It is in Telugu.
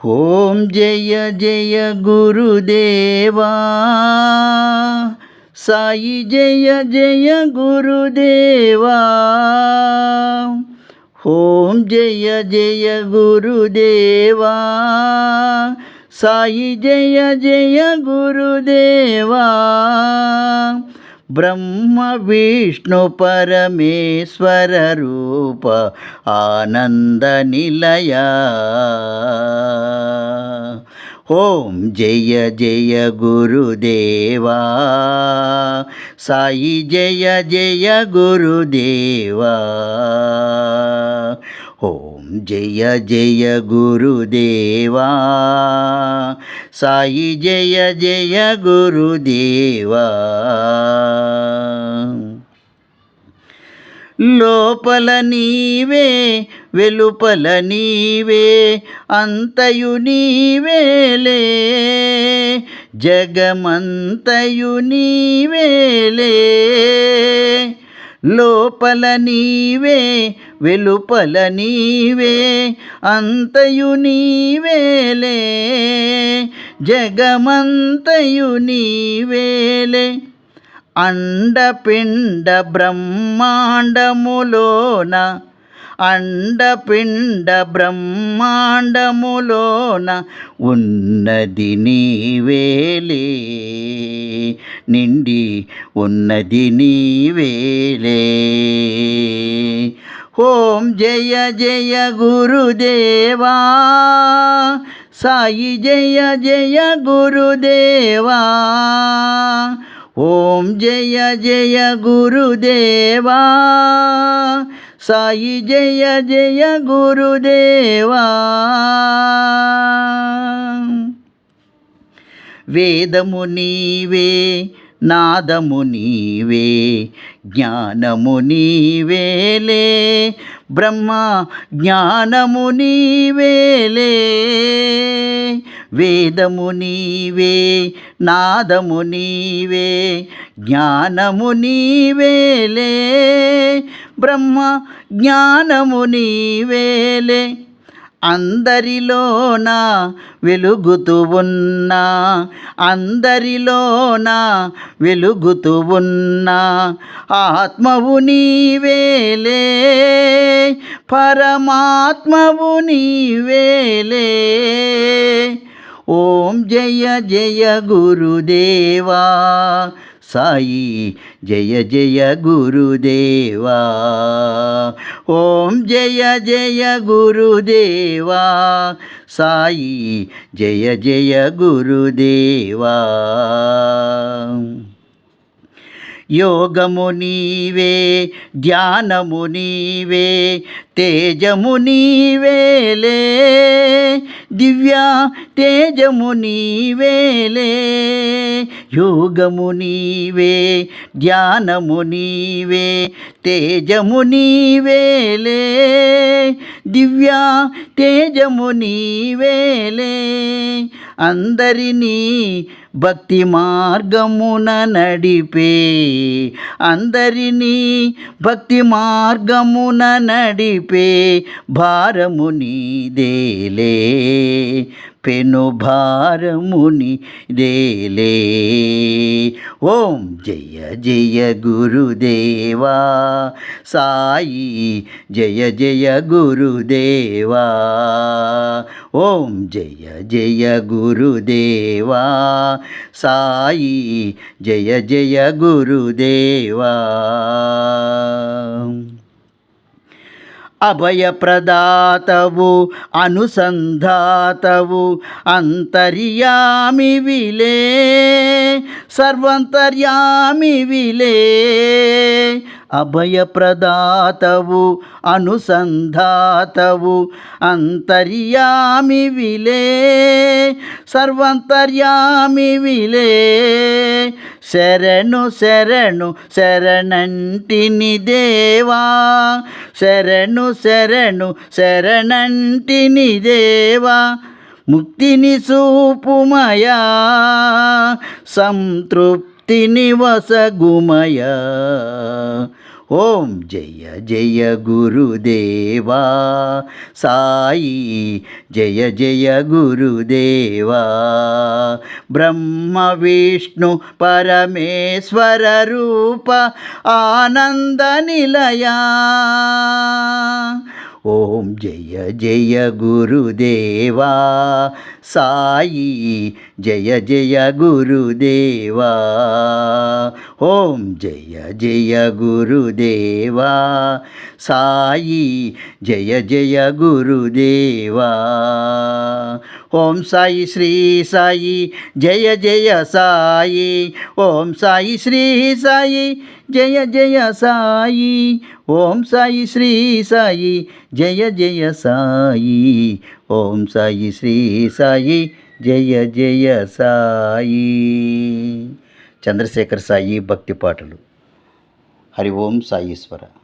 ఓం జయ జయ గురుదేవా సాయి జయ జయ గురుదేవా ఓం జయ జయ గురుదేవా సాయి జయ జయ గురుదేవా బ్రహ్మ విష్ణు పరమేశ్వర రూప ఆనంద నిలయ. ఓం జయ జయ గురుదేవా. సాయి జయ జయ గురుదేవా. ఓం జయ జయ గురుదేవా. సాయి జయ జయ గురుదేవా. లోపల నీవే వెలుపల నీవే అంతయు నీవేలే జగమంతయు నీవేలే లోపల నీవే వెలుపల నీవే అంతయు నీవేలే జగమంతయు నీవేలే అండపిండ బ్రహ్మాండములోన అండపిండ బ్రహ్మాండములోన ఉన్నది నీవేలే నిండి ఉన్నది నీవేలే ఓం జయ జయ గురుదేవా. సాయి జయ జయ గురుదేవా. ఓం జయ జయ గురుదేవా. సాయి జయ జయ గురుదేవా. వేదము నీవే నాదము నీవే జ్ఞానము నీవేలే. బ్రహ్మ జ్ఞానము నీవేలే. వేదము నీవే నాదము నీవే జ్ఞానము నీవేలే. బ్రహ్మ జ్ఞానము నీవేలే. అందరిలోన వెలుగుతూ ఉన్నా అందరిలోన వెలుగుతూ ఉన్నా ఆత్మవు నీవేలే పరమాత్మవు నీవేలే ఓం జయ జయ గురుదేవా సాయి. జయ జయ గురుదేవా. ఓం జయ జయ గురుదేవా. సాయి జయ జయ గురుదేవా. యోగము నీవే ధ్యానము నీవే తేజము నీవేలే దివ్య తేజము నీవేలే యోగము నీవే ధ్యానము నీవే తేజము నీవేలే దివ్య తేజము నీవేలే అందరినీ భక్తి మార్గమున నడిపే అందరినీ భక్తి మార్గమున నడిపే భారము నీదేలే పెను భారముని దేలే ఓం జయ జయ గురుదేవా సాయి జయ జయ గురుదేవా. ఓం జయ జయ గురుదేవా సాయి జయ జయ గురుదేవా. అభయప్రదాతవు అనుసంధాతవు అంతర్యామి విలే సర్వంతర్యామి విలే అభయప్రదాతవు అనుసంధాతవు అంతర్యామి విలే సర్వంతర్యామి విలే. శరణు శరణు శరణంటిని దేవా శరణు శరణు శరణంటిని దేవా. ముక్తిని సూపుమయా సంతృప్తిని వసగుమయా. ఓం జయ జయ గురుదేవా సాయి జయ జయ గురుదేవా బ్రహ్మ విష్ణు పరమేశ్వర రూప ఆనంద నిలయా. ఓం జయ జయ గురుదేవా సాయి జయ జయ గురుదేవా ఓం జయ జయ గురుదేవా సాయి జయ జయ గురుదేవా ఓం సాయి శ్రీ సాయి జయ జయ సాయి. ఓం సాయి శ్రీ సాయి జయ జయ సాయి. ఓం సాయి శ్రీ సాయి జయ జయ సాయి. ఓం సాయి శ్రీ సాయి జయ జయ సాయి. చంద్రశేఖర్ సాయి భక్తి పాటలు. హరి ఓం సాయీశ్వర.